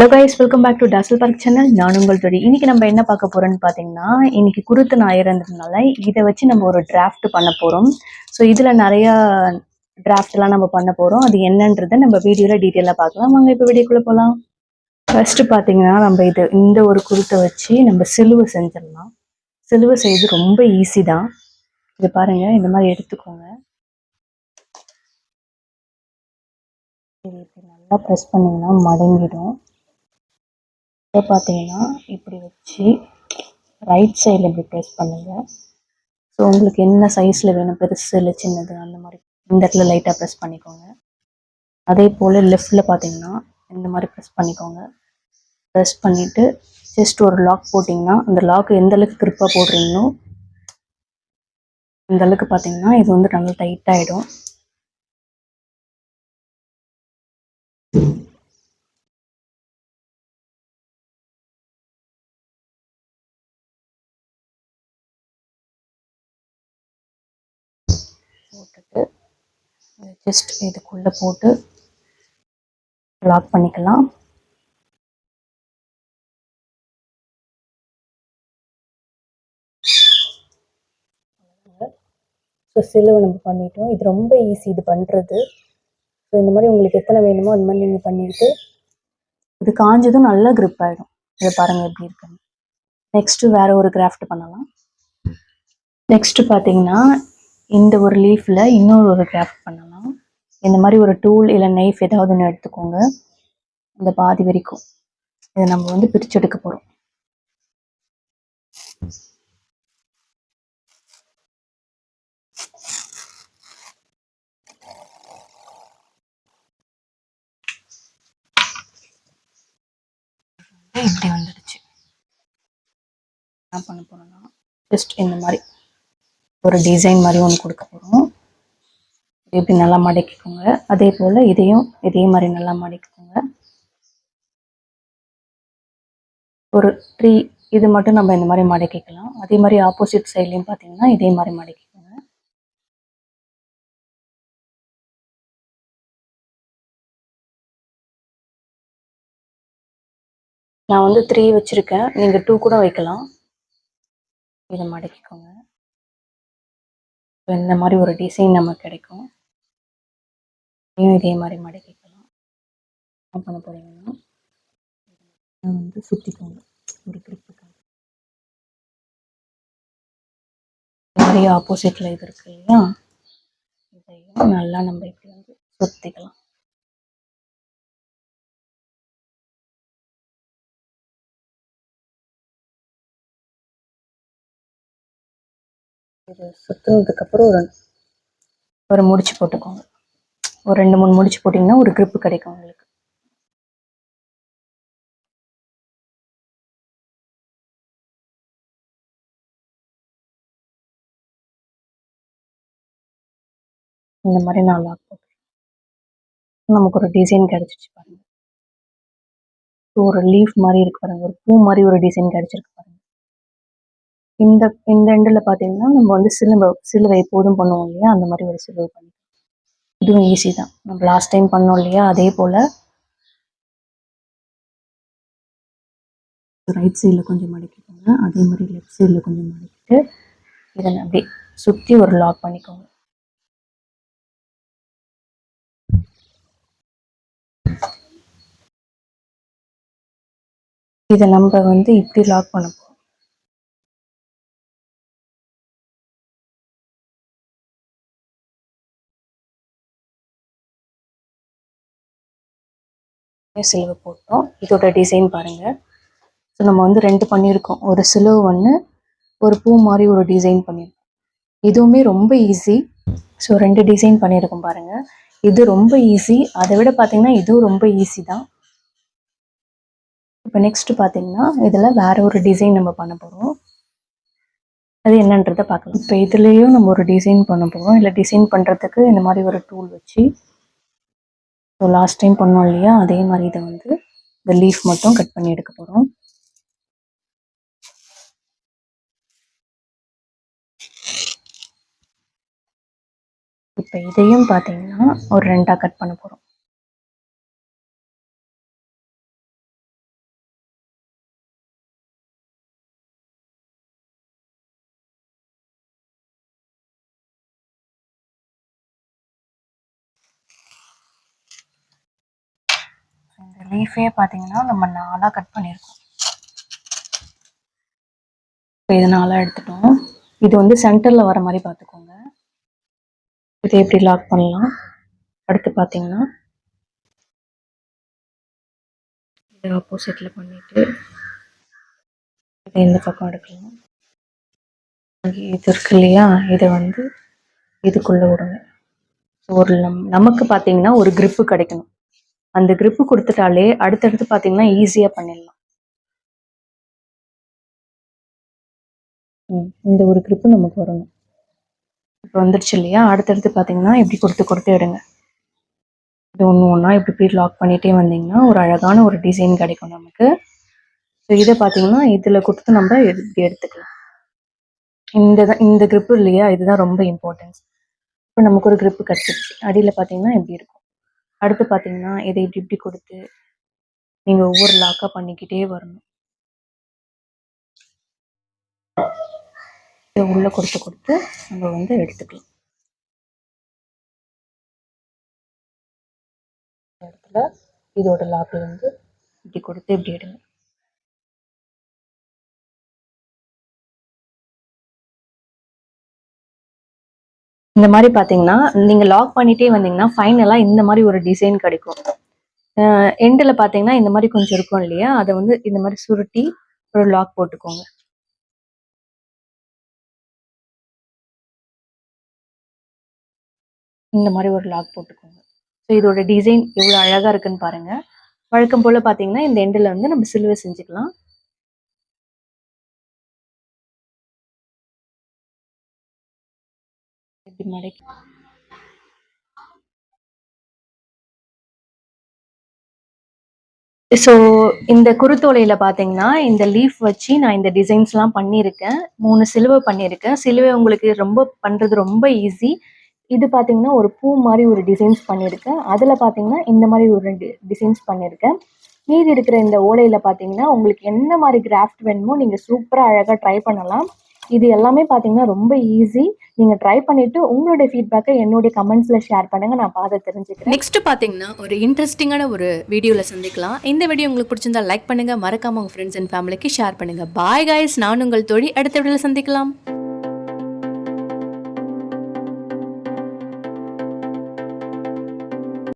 Hello guys welcome back to dazzle park channel நான் உங்கள் தொடி இன்னைக்கு நம்ம என்ன பார்க்க போறோம்னு பார்த்தீங்கன்னா இன்னைக்கு குருத்து ஞாயிறுன்றதுனால இதை வச்சு நம்ம ஒரு டிராஃப்ட் பண்ண போறோம். ஸோ இதில் நிறைய டிராஃப்ட்லாம் நம்ம பண்ண போறோம். அது என்னன்றதை நம்ம வீடியோவில் டீட்டெயிலாக பார்க்கலாம். வாங்க இப்போ வீடியோக்குள்ளே போகலாம் ஃபர்ஸ்ட் பார்த்தீங்கன்னா நம்ம இது இந்த ஒரு குருத்தை வச்சு நம்ம சிலுவை செஞ்சிடலாம். சிலுவை செய்து ரொம்ப ஈஸி தான். இது பாருங்க இந்த மாதிரி எடுத்துக்கோங்க. இது நல்லா ப்ரெஸ் பண்ணிங்கன்னா மடங்கிடும். இப்போ பார்த்தீங்கன்னா இப்படி வச்சு ரைட் சைடில் இப்படி ப்ரெஸ் பண்ணுங்க. ஸோ உங்களுக்கு என்ன சைஸில் வேணும்? பெருசு இல்லை சின்னது? அந்த மாதிரி இந்த இடத்துல லைட்டாக ப்ரெஸ் பண்ணிக்கோங்க. அதே போல் லெஃப்டில் பார்த்தீங்கன்னா இந்த மாதிரி ப்ரெஸ் பண்ணிக்கோங்க. ப்ரெஸ் பண்ணிவிட்டு ஜஸ்ட் ஒரு லாக் போட்டிங்கன்னா அந்த லாக் எந்த அளவுக்கு grip-ஆ போடுறீங்களோ அந்த அளவுக்கு பார்த்தீங்கன்னா இது வந்து நல்லா டைட் போட்டுட்டு ஜஸ்ட் இதுக்குள்ளே போட்டு லாக் பண்ணிக்கலாம். ஸோ சிலுவை நம்ம பண்ணிட்டோம். இது ரொம்ப ஈஸி இது பண்ணுறது ஸோ இந்த மாதிரி உங்களுக்கு எத்தனை வேணுமோ அந்த மாதிரி நீங்கள் பண்ணிட்டு இது காஞ்சதும் நல்லா க்ரிப் ஆகிடும் இதை பாருங்கள் எப்படி இருக்குன்னு. நெக்ஸ்ட்டு வேற ஒரு கிராஃப்ட் பண்ணலாம். நெக்ஸ்ட்டு பார்த்தீங்கன்னா இந்த ஒரு லீஃபில் இன்னொரு ஒரு கிராஃப்ட் பண்ணலாம். இந்த மாதிரி ஒரு டூல் இல்லை நைஃப் ஏதாவது ஒன்று எடுத்துக்கோங்க. இந்த பாதி வரைக்கும். இதை நம்ம வந்து பிரிச்சு எடுக்க போகிறோம் இப்படி வந்துடுச்சு. என்ன பண்ண போறோம்னா ஜஸ்ட் இந்த மாதிரி. ஒரு டிசைன் மாதிரி ஒன்று கொடுக்க போகிறோம் இப்படி நல்லா மடக்கிக்கோங்க. அதே போல் இதையும் இதே மாதிரி நல்லா மடக்கிக்கோங்க. ஒரு த்ரீ இது மட்டும் நம்ம இந்த மாதிரி மடக்கிக்கலாம். அதே மாதிரி ஆப்போசிட் சைட்லேயும் பார்த்தீங்கன்னா இதே மாதிரி மடக்கிக்கோங்க. நான் வந்து த்ரீ வச்சுருக்கேன். நீங்கள் டூ கூட வைக்கலாம். இதை மடக்கிக்கோங்க. ஸோ இந்த மாதிரி ஒரு டிசைன் நமக்கு கிடைக்கும். இதையும் இதே மாதிரி மடக்கிக்கலாம் என்ன பண்ண போகிறீங்கன்னா வந்து சுற்றிக்கோங்க ஒரு கிரிப்புக்காக மாதிரி ஆப்போசிட்டில் இது இருக்கு இல்லையா? இதையும் நல்லா நம்ம இப்படி வந்து சுற்றிக்கலாம் இது சுற்றுனதுக்கப்புறம் ஒரு ஒரு முடிச்சு போட்டுக்கோங்க. ஒரு ரெண்டு மூணு முடிச்சு போட்டிங்கன்னா ஒரு grip கிடைக்கும் உங்களுக்கு. இந்த மாதிரி நான் லாக் போட்டு நமக்கு ஒரு டிசைன் கிடைச்சிச்சு பாருங்க. ஒரு லீஃப் மாதிரி இருக்கு பாருங்க. ஒரு பூ மாதிரி ஒரு டிசைன் கிடைச்சிருக்கு பாருங்க. இந்த இந்த எண்டில் பார்த்தீங்கன்னா நம்ம வந்து சிலுவை சிலுவை எப்போதும் பண்ணுவோம் இல்லையா? அந்த மாதிரி ஒரு சிலுவை பண்ணி இதுவும் ஈஸி தான். நம்ம லாஸ்ட் டைம் பண்ணோம் இல்லையா? அதே போல் ரைட் சைடில் கொஞ்சம் மடக்கிக்கோங்க. அதே மாதிரி லெஃப்ட் சைடில் கொஞ்சம் மடிக்கிட்டு இதை அப்படியே சுற்றி ஒரு லாக் பண்ணிக்கோங்க. இதை நம்ம வந்து இப்படி லாக் பண்ண சிலுவை போட்டோம். இதோட டிசைன் பாருங்கள் ஸோ நம்ம வந்து ரெண்டு பண்ணியிருக்கோம். ஒரு சிலுவை ஒன்று ஒரு பூ மாதிரி ஒரு டிசைன் பண்ணியிருக்கோம். இதுவுமே ரொம்ப ஈஸி ஸோ ரெண்டு டிசைன் பண்ணியிருக்கோம் பாருங்கள் இது ரொம்ப ஈஸி அதை விட பார்த்தீங்கன்னா இதுவும் ரொம்ப ஈஸி தான். இப்போ நெக்ஸ்ட் பார்த்தீங்கன்னா இதில் வேற ஒரு டிசைன் நம்ம பண்ண போகிறோம் அது என்னன்றதை பார்க்கலாம். இப்போ இதுலேயும் நம்ம ஒரு டிசைன் பண்ண போகிறோம் இல்லை டிசைன் பண்ணுறதுக்கு இந்த மாதிரி ஒரு டூல் வச்சு ஸோ லாஸ்ட் டைம் பண்ணோம் இல்லையா? அதே மாதிரி இதை வந்து இந்த லீஃப் மட்டும் கட் பண்ணி எடுக்க போகிறோம் இப்போ இதையும் பார்த்தீங்கன்னா ஒரு ரெண்டாக கட் பண்ண போகிறோம் இந்த லீஃபே பார்த்தீங்கன்னா நம்ம நாலாக கட் பண்ணியிருக்கோம் இப்போ இது நாலாக எடுத்துட்டோம். இது வந்து சென்டரில் வர மாதிரி பார்த்துக்கோங்க இதை எப்படி லாக் பண்ணலாம்? அடுத்து பார்த்தீங்கன்னா இதை ஆப்போசிட்டில் பண்ணிட்டு இதை இந்த பக்கம் எடுக்கலாம். இது இருக்கு இல்லையா? இதை வந்து இதுக்குள்ளே விடுங்க. ஒரு நம் நமக்கு பார்த்தீங்கன்னா ஒரு grip கிடைக்கணும். அந்த க்ரிப்பு கொடுத்துட்டாலே அடுத்தடுத்து பார்த்தீங்கன்னா ஈஸியாக பண்ணிடலாம். ம், இந்த ஒரு க்ரிப்பு நமக்கு வரணும். இப்போ வந்துருச்சு இல்லையா? அடுத்தடுத்து பார்த்தீங்கன்னா இப்படி கொடுத்து கொடுத்து எடுங்க. இது ஒன்று ஒன்றா இப்படி இப்படி லாக் பண்ணிகிட்டே வந்தீங்கன்னா ஒரு அழகான ஒரு டிசைன் கிடைக்கும் நமக்கு. ஸோ இதை பார்த்தீங்கன்னா இதில் கொடுத்து நம்ம இப்படி எடுத்துக்கலாம். இந்த தான் இந்த க்ரிப்பு இல்லையா? இதுதான் ரொம்ப இம்பார்ட்டன்ஸ் இப்போ நமக்கு ஒரு grip கிடச்சிருச்சு. அடியில் பார்த்தீங்கன்னா இப்படி இருக்கும். அடுத்து பார்த்தீங்கன்னா இதை இப்படி இப்படி கொடுத்து நீங்கள் ஒவ்வொரு லாக்காக பண்ணிக்கிட்டே வரணும். இதை உள்ளே கொடுத்து கொடுத்து நம்ம வந்து எடுத்துக்கலாம். இடத்துல இதோட லாக்கில் வந்து இப்படி கொடுத்து இப்படி எடுங்க. இந்த மாதிரி பார்த்தீங்கன்னா நீங்கள் லாக் பண்ணிட்டே வந்தீங்கன்னா ஃபைனலாக இந்த மாதிரி ஒரு டிசைன் கிடைக்கும். எண்டில் பார்த்தீங்கன்னா இந்த மாதிரி கொஞ்சம் இருக்கும் இல்லையா? அதை வந்து இந்த மாதிரி சுருட்டி ஒரு லாக் போட்டுக்கோங்க. இந்த மாதிரி ஒரு லாக் போட்டுக்கோங்க. ஸோ இதோட டிசைன் எவ்வளோ அழகாக இருக்குன்னு பாருங்க. வழக்கம் போல் பார்த்தீங்கன்னா இந்த எண்டில் வந்து நம்ம சில்வர் செஞ்சுக்கலாம். இப்படி மடக்கி ஸோ இந்த குருத்தோலையில பார்த்தீங்கன்னா இந்த லீஃப் வச்சு நான் இந்த டிசைன்ஸ்லாம் பண்ணியிருக்கேன். மூணு சிலுவை பண்ணியிருக்கேன். சிலுவை உங்களுக்கு ரொம்ப பண்ணுறது ரொம்ப ஈஸி இது பார்த்தீங்கன்னா ஒரு பூ மாதிரி ஒரு டிசைன்ஸ் பண்ணியிருக்கேன். அதில் பார்த்தீங்கன்னா இந்த மாதிரி ஒரு ரெண்டு டிசைன்ஸ் பண்ணியிருக்கேன். மீதி இருக்கிற இந்த ஓலையில் பார்த்தீங்கன்னா உங்களுக்கு என்ன மாதிரி கிராஃப்ட் வேணுமோ நீங்கள் சூப்பராக அழகாக ட்ரை பண்ணலாம். இது எல்லாமே பார்த்தீங்கன்னா ரொம்ப ஈஸி நீங்கள் ட்ரை பண்ணிவிட்டு உங்களுடைய ஃபீட்பேக்கை என்னுடைய கமெண்ட்ஸில் ஷேர் பண்ணுங்கள் நான் பார்த்து தெரிஞ்சுக்கிறேன். நெக்ஸ்ட் பார்த்தீங்கன்னா ஒரு இன்ட்ரெஸ்டிங்கான ஒரு வீடியோவில் சந்திக்கலாம். இந்த வீடியோ உங்களுக்கு பிடிச்சிருந்தா லைக் பண்ணுங்க. மறக்காம உங்க ஃப்ரெண்ட்ஸ் அண்ட் ஃபேமிலிக்கு ஷேர் பண்ணுங்க. பாய் காய்ஸ் நான் உங்கள் தோழி. அடுத்த வீடியோவில் சந்திக்கலாம்.